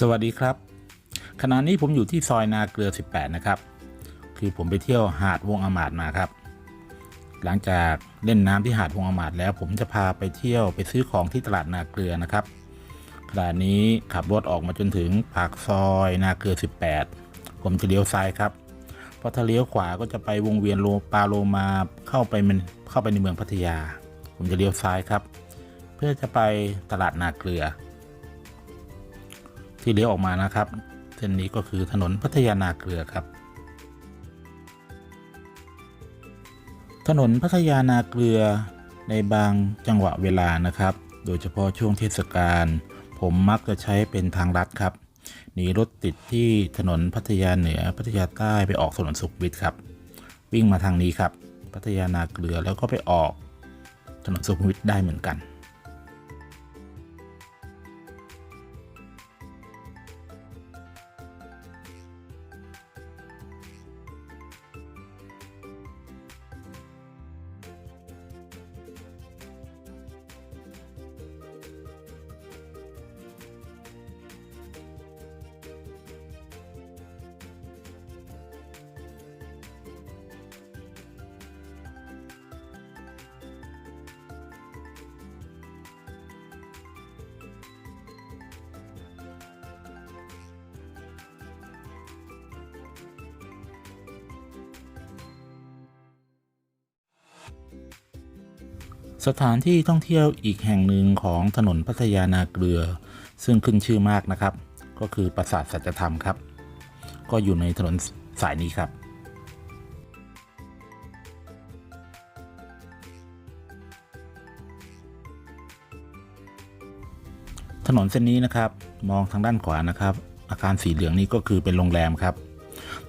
สวัสดีครับ ขณะนี้ผมอยู่ที่ซอยนาเกลือ 18 นะครับ คือผมไปเที่ยวหาดวงอามาดมาครับ หลังจากเล่นน้ำที่หาดวงอามาดแล้ว ผมจะพาไปเที่ยวไปซื้อของที่ตลาดนาเกลือนะครับขณะนี้ขับรถออกมาจนถึงปากซอยนาเกลือ 18 ผมจะเลี้ยวซ้ายครับเพราะถ้าเลี้ยวขวาก็จะไปวงเวียนโลปาโลมาเข้าไปมันเข้าไปในเมืองพัทยา ผมจะเลี้ยวซ้ายครับ เพื่อจะไปตลาดนาเกลือ ที่เลี้ยวออกมานะครับ เส้นนี้ก็คือถนนพัทยานาเกลือครับ ถนนพัทยานาเกลือในบางจังหวะเวลานะครับ โดยเฉพาะช่วงเทศกาลผมมักจะใช้เป็นทางลัดครับหนีรถติดที่ถนนพัทยาเหนือพัทยาใต้ไปออกถนนสุขวิทครับ วิ่งมาทางนี้ครับ พัทยานาเกลือแล้วก็ไปออกถนนสุขวิทได้เหมือนกัน สถานที่ท่องเที่ยวอีกแห่งหนึ่งของถนนพัทยานาเกลือ ซึ่งขึ้นชื่อมากนะครับ ก็คือปราสาทสัจธรรมครับ ก็อยู่ในถนนสายนี้ครับ ถนนเส้นนี้นะครับมองทางด้านขวานะครับ อาคารสีเหลืองนี้ก็คือเป็นโรงแรมครับ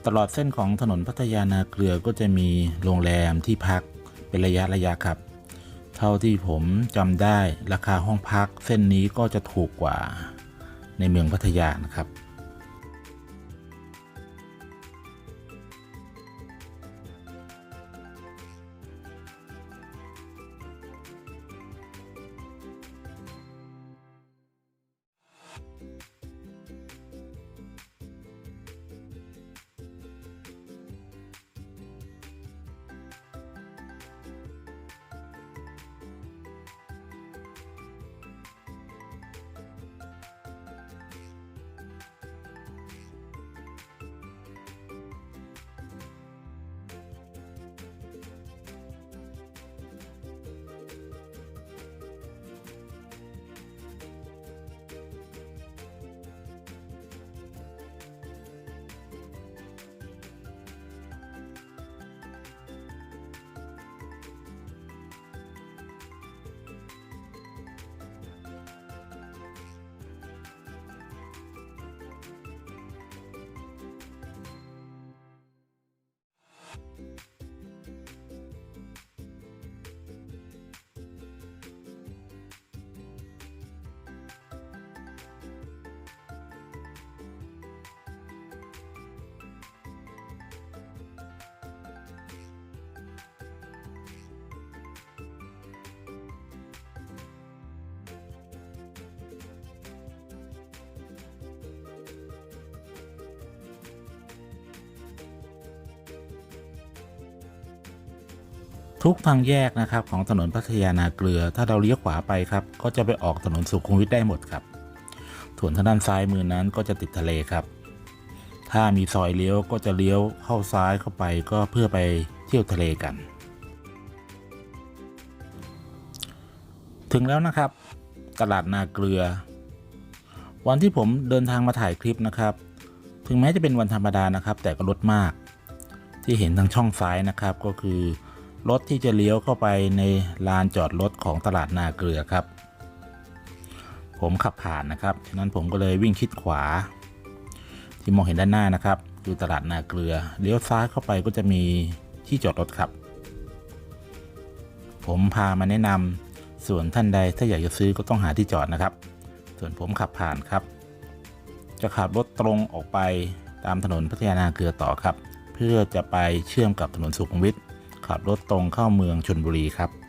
ตลอดเส้นของถนนพัทยานาเกลือก็จะมีโรงแรมที่พักเป็นระยะระยะครับ ท่าที่ผมจำได้ราคาห้องพักเส้นนี้ก็จะถูกกว่าในเมืองพัทยานะครับ ทุกทางแยกนะครับของถนนพัทยานาเกลือ ถ้าเราเลี้ยวขวาไปครับก็จะไปออกถนนสุขุมวิทได้หมดครับส่วนทางด้านซ้ายมือนั้นก็จะติดทะเลครับ ถ้ามีซอยเลี้ยวก็จะเลี้ยวเข้าซ้ายเข้าไปก็เพื่อไปเที่ยวทะเลกัน ถึงแล้วนะครับ ตลาดนาเกลือ วันที่ผมเดินทางมาถ่ายคลิปนะครับ ถึงแม้จะเป็นวันธรรมดานะครับ แต่ก็รถมาก ที่เห็นทางช่องซ้ายนะครับก็คือ รถที่จะเลี้ยวเข้าไปในลานจอดรถของตลาดนาเกลือครับ ผมขับผ่านนะครับฉะนั้นผมก็เลยวิ่งชิดขวา ที่มองเห็นด้านหน้านะครับคือตลาดนาเกลือ เลี้ยวซ้ายเข้าไปก็จะมีที่จอดรถครับ ผมพามาแนะนำส่วนท่านใดถ้าอยากจะซื้อก็ต้องหาที่จอดนะครับ ส่วนผมขับผ่านครับ จะขับรถตรงออกไปตามถนนพัทยานาเกลือต่อครับ เพื่อจะไปเชื่อมกับถนนสุขุมวิท ขับรถตรงเข้าเมืองชนบุรีครับ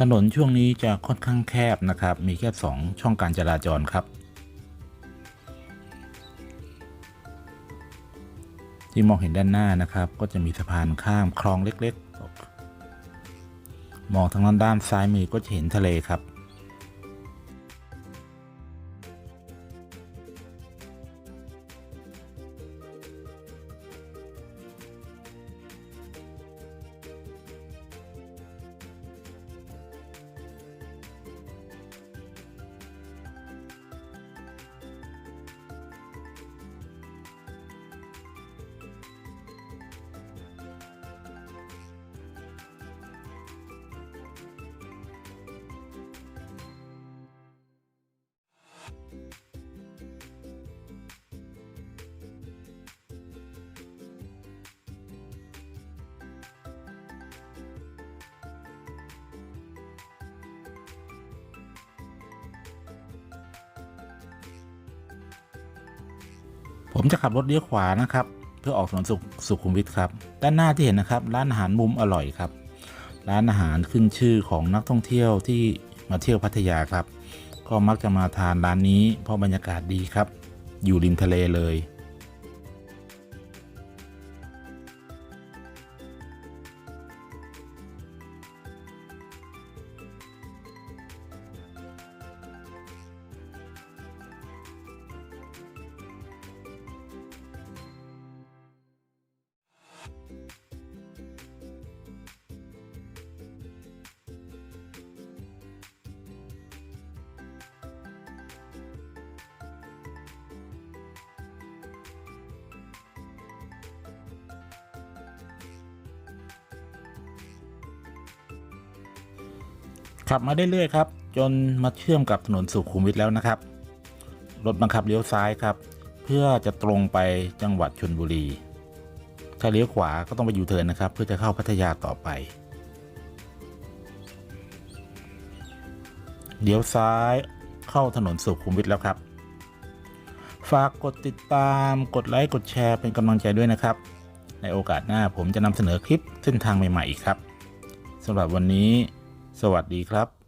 ถนนช่วงนี้จะค่อนข้างแคบนะครับ มีแค่สองช่องการจราจรครับ ที่มองเห็นด้านหน้านะครับ ก็จะมีสะพานข้ามคลองเล็กๆ มองทางด้านด้านซ้ายมือก็จะเห็นทะเลครับ ผมจะขับรถเลี้ยวขวานะครับ เพื่อออกถนนสุสุขุมวิทครับ ด้านหน้าที่เห็นนะครับ ร้านอาหารมุมอร่อยครับ ร้านอาหารขึ้นชื่อของนักท่องเที่ยวที่มาเที่ยวพัทยาครับ ก็มักจะมาทานร้านนี้เพราะบรรยากาศดีครับ อยู่ริมทะเลเลย ขับมาเรื่อยๆครับจนมาเชื่อมกับถนนสุขุมวิทแล้วนะครับรถบังคับเลี้ยวซ้ายครับ เพื่อจะตรงไปจังหวัดชนบุรี ถ้าเลี้ยวขวาก็ต้องไปยูเทิร์นนะครับ เพื่อจะเข้าพัทยาต่อไปเลี้ยวซ้ายเข้าถนนสุขุมวิทแล้วครับ ฝากกดติดตามกดไลค์กดแชร์เป็นกำลังใจด้วยนะครับ ในโอกาสหน้าผมจะนำเสนอคลิปเส้นทางใหม่ ๆ อีกครับสำหรับวันนี้ สวัสดีครับ